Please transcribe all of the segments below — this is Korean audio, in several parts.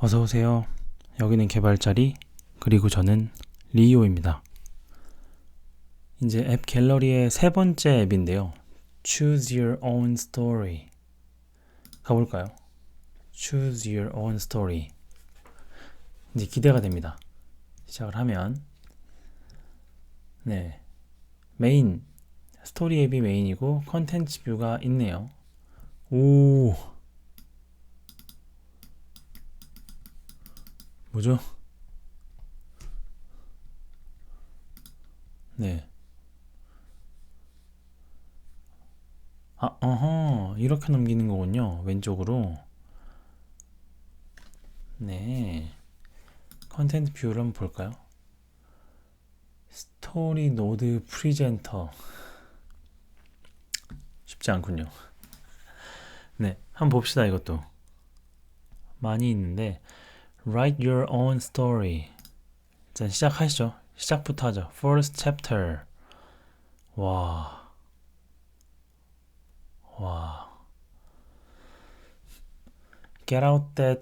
어서 오세요. 여기는 개발자리 그리고 저는 리오입니다. 이제 앱 갤러리의 세 번째 앱인데요. Choose Your Own Story. 가볼까요? Choose Your Own Story. 이제 기대가 됩니다. 시작을 하면 네 메인 스토리 앱이 메인이고 컨텐츠 뷰가 있네요. 오 뭐죠? 네. 아, 어허, 이렇게 넘기는 거군요. 왼쪽으로. 네. 컨텐트 뷰를 한번 볼까요? 스토리 노드 프리젠터. 쉽지 않군요. 네. 한번 봅시다, 이것도. 많이 있는데, Write your own story. 자, 시작하시죠. 시작부터 하죠. First chapter. 와. 와. Get out that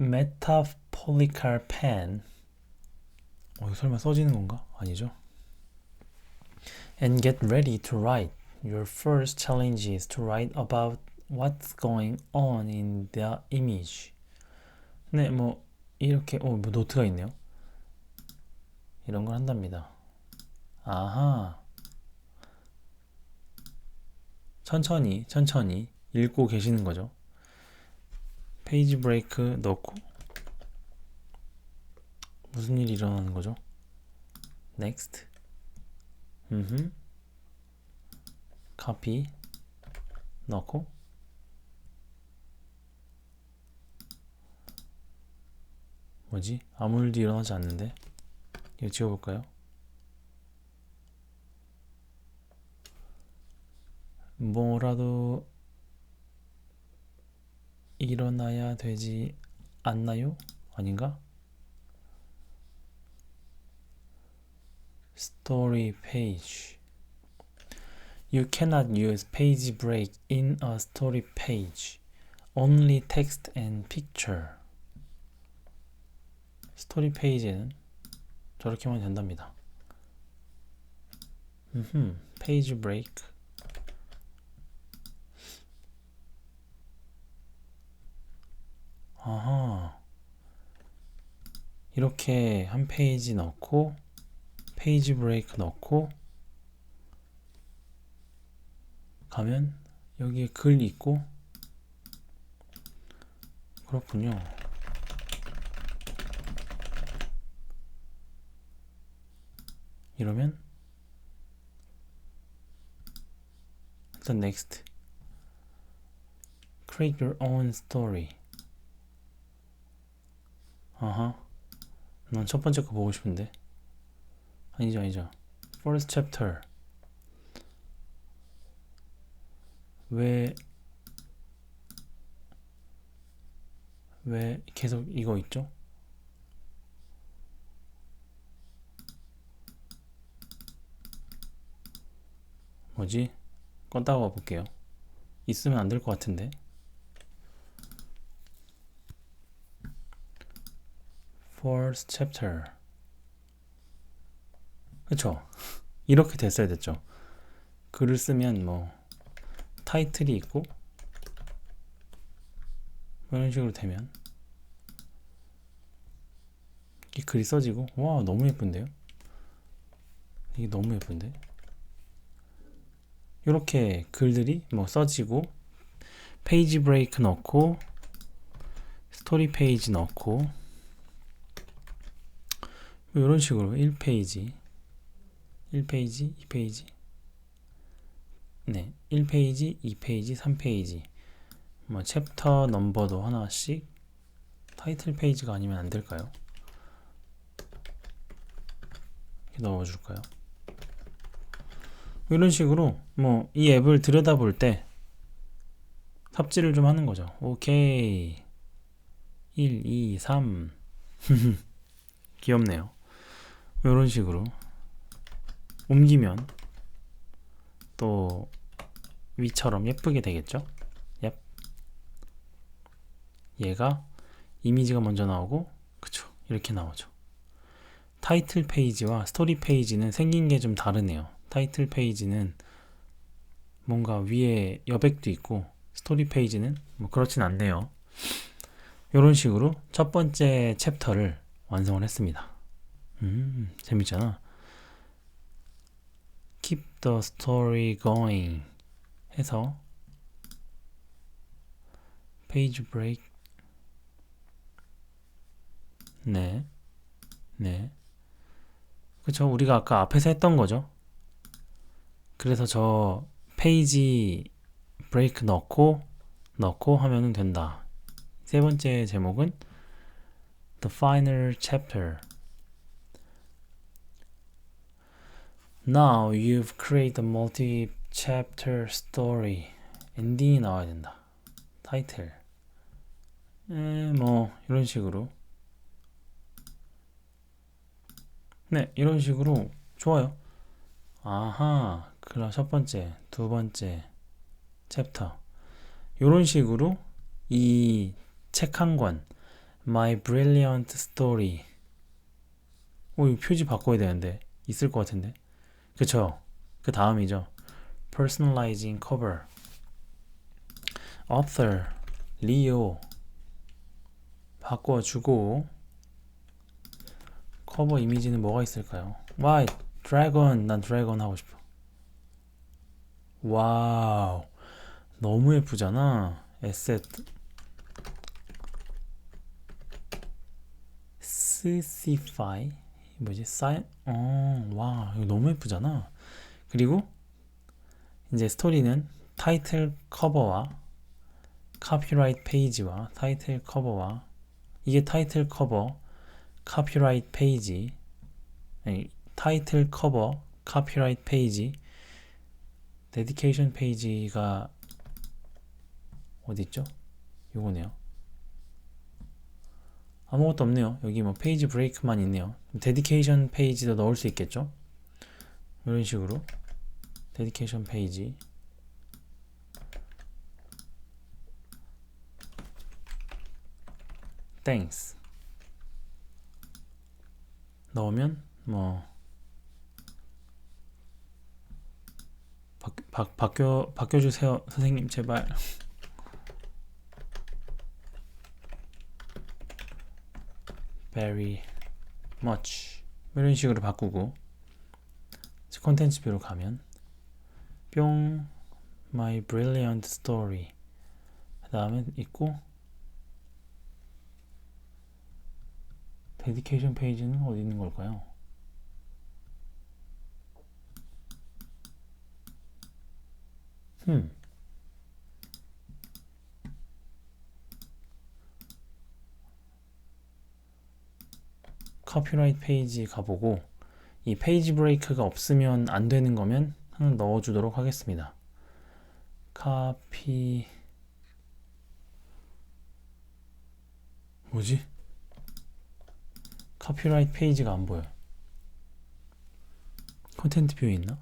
metaphorical pen. 어, 이거 설마 써지는 건가? 아니죠. And get ready to write. Your first challenge is to write about what's going on in the image. 네, 뭐 이렇게 어, 뭐 노트가 있네요. 이런 걸 한답니다. 아하. 천천히, 천천히 읽고 계시는 거죠. 페이지 브레이크 넣고 무슨 일이 일어나는 거죠? next. 음. copy 넣고 뭐지? 아무 일도 일어나지 않는데 이거 지워볼까요? 뭐라도 일어나야 되지 않나요? 아닌가? Story page. You cannot use page break in a story page. Only text and picture. 스토리 페이지는 저렇게만 된답니다. 음, 페이지 브레이크. 아하. 이렇게 한 페이지 넣고 페이지 브레이크 넣고 가면 여기에 글 있고 그렇군요. 이러면 일단 next create your own story 아하 난 첫 번째 거 보고 싶은데 아니죠 아니죠 first chapter 왜 왜 계속 이거 있죠? 뭐지? 껐다가 볼게요. 있으면 안 될 것 같은데. First chapter. 그쵸? 이렇게 됐어야 됐죠. 글을 쓰면 뭐 타이틀이 있고 뭐 이런 식으로 되면 이 글이 써지고 와 너무 예쁜데요? 이게 너무 예쁜데? 이렇게 글들이 뭐 써지고 페이지 브레이크 넣고 스토리 페이지 넣고 이런 뭐 식으로 1페이지 1페이지 2페이지 네 1페이지 2페이지 3페이지 뭐 챕터 넘버도 하나씩 타이틀 페이지가 아니면 안 될까요? 이렇게 넣어줄까요? 이런 식으로 뭐 이 앱을 들여다볼 때 삽질을 좀 하는 거죠. 오케이. 1, 2, 3. 귀엽네요. 이런 식으로 옮기면 또 위처럼 예쁘게 되겠죠? 얍. 얘가 이미지가 먼저 나오고 그쵸 이렇게 나오죠 타이틀 페이지와 스토리 페이지는 생긴 게 좀 다르네요 타이틀 페이지는 뭔가 위에 여백도 있고 스토리 페이지는 뭐 그렇진 않네요 이런 식으로 첫 번째 챕터를 완성을 했습니다 음 재밌잖아 keep the story going 해서 페이지 브레이크 네. 네. 그쵸. 우리가 아까 앞에서 했던 거죠. 그래서 저 페이지 브레이크 넣고 넣고 하면은 된다. 세 번째 제목은 The Final Chapter. Now you've created a multi-chapter story. 엔딩이 나와야 된다. 타이틀. 에, 뭐 이런 식으로. 네, 이런 식으로 좋아요. 아하, 그럼 첫 번째, 두 번째 챕터. 이런 식으로 이 책 한 권, My Brilliant Story. 오, 이 표지 바꿔야 되는데 있을 것 같은데. 그쵸? 그 다음이죠. Personalizing Cover. Author, Leo. 바꿔주고. 커버 이미지는 뭐가 있을까요? 와, 드래곤. 난 드래곤 하고 싶어. 와우. 너무 예쁘잖아. 에셋. 스시파이. 뭐지? 사이 어, 와. 이거 너무 예쁘잖아. 그리고 이제 스토리는 타이틀 커버와 카피라이트 페이지와 타이틀 커버와 이게 타이틀 커버 카피라이트 페이지 아니, 타이틀 커버 카피라이트 페이지 데디케이션 페이지가 어디 있죠? 요거네요. 아무것도 없네요. 여기 뭐 페이지 브레이크만 있네요. 데디케이션 페이지도 넣을 수 있겠죠? 이런 식으로 데디케이션 페이지 thanks 넣으면 뭐 바, 바, 바뀌어 바뀌어주세요 선생님 제발. Very much. 이런 식으로 바꾸고. 컨텐츠 뷰로 가면. 뿅 my brilliant story. 그 다음에 있고. 데디케이션 페이지는 어디 있는 걸까요? 음. 카피라이트 페이지 가보고 이 페이지 브레이크가 없으면 안 되는 거면 하나 넣어주도록 하겠습니다. 카피 뭐지? 카피라이트 페이지가 안 보여. 컨텐트 뷰에 있나?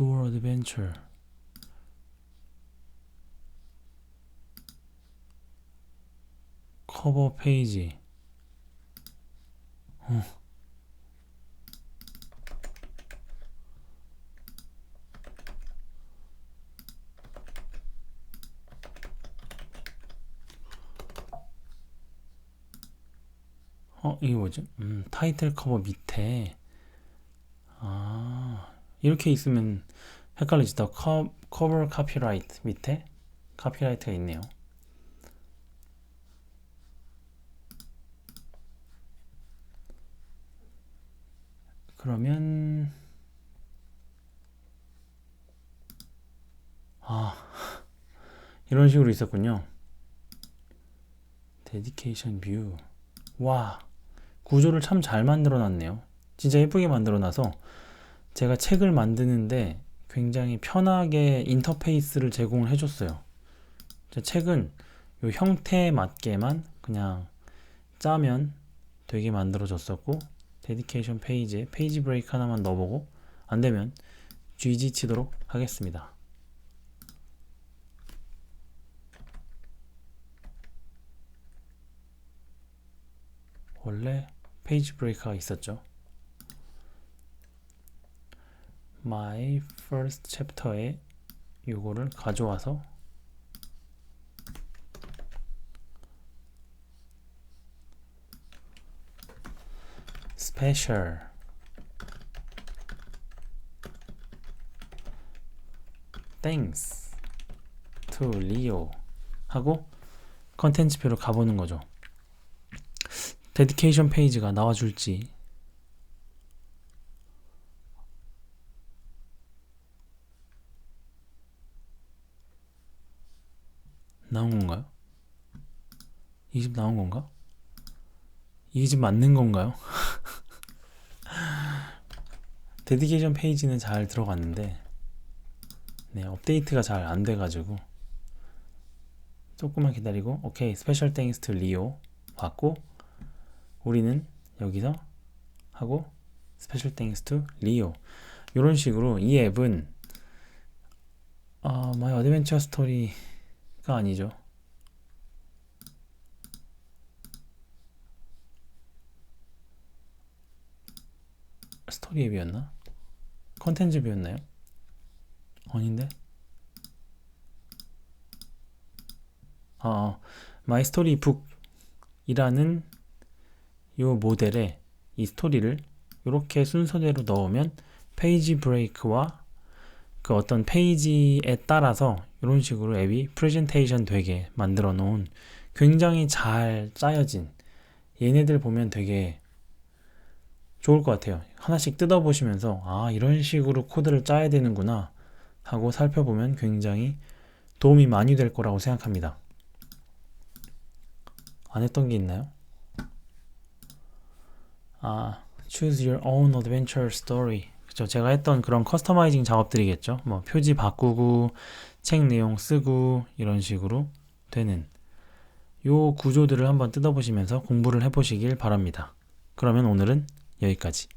도어 어드벤처 커버 페이지 어. 어, 이게 뭐지? 음, 타이틀 커버 밑에 아, 이렇게 있으면 헷갈리지. 더 커, 커버 카피라이트 밑에 카피라이트가 있네요. 그러면 아 이런 식으로 있었군요. 데디케이션 뷰. 와 구조를 참 잘 만들어 놨네요. 진짜 예쁘게 만들어 놔서 제가 책을 만드는데 굉장히 편하게 인터페이스를 제공을 해줬어요. 책은 이 형태에 맞게만 그냥 짜면 되게 만들어졌었고 데디케이션 페이지에 페이지 브레이크 하나만 넣어보고 안 되면 GG 치도록 하겠습니다. 원래 페이지 브레이크가 있었죠. My first chapter에 요거를 가져와서 special thanks to Leo 하고 컨텐츠표로 가보는 거죠. 데디케이션 페이지가 나와줄지 나온 건가요? 이 집 나온 건가? 이 집 맞는 건가요? 데디케이션 페이지는 잘 들어갔는데 네 업데이트가 잘 안 돼가지고 조금만 기다리고 오케이 스페셜 땡스 투 리오 받고 우리는 여기서 하고 스페셜 땡스 투 리오 이런 식으로 이 앱은 아 마이 어드벤처 스토리 가 아니죠 스토리 앱이었나? 컨텐츠 앱이었나요? 아닌데? 아, 마이 스토리 북이라는 요 모델에 이 스토리를 이렇게 순서대로 넣으면 페이지 브레이크와 그 어떤 페이지에 따라서 이런 식으로 앱이 프레젠테이션 되게 만들어 놓은 굉장히 잘 짜여진 얘네들 보면 되게 좋을 것 같아요. 하나씩 뜯어보시면서 아 이런 식으로 코드를 짜야 되는구나 하고 살펴보면 굉장히 도움이 많이 될 거라고 생각합니다. 안 했던 게 있나요? 아, choose your own adventure story. 그죠? 제가 했던 그런 커스터마이징 작업들이겠죠. 뭐 표지 바꾸고 책 내용 쓰고 이런 식으로 되는 요 구조들을 한번 뜯어보시면서 공부를 해보시길 바랍니다. 그러면 오늘은 여기까지.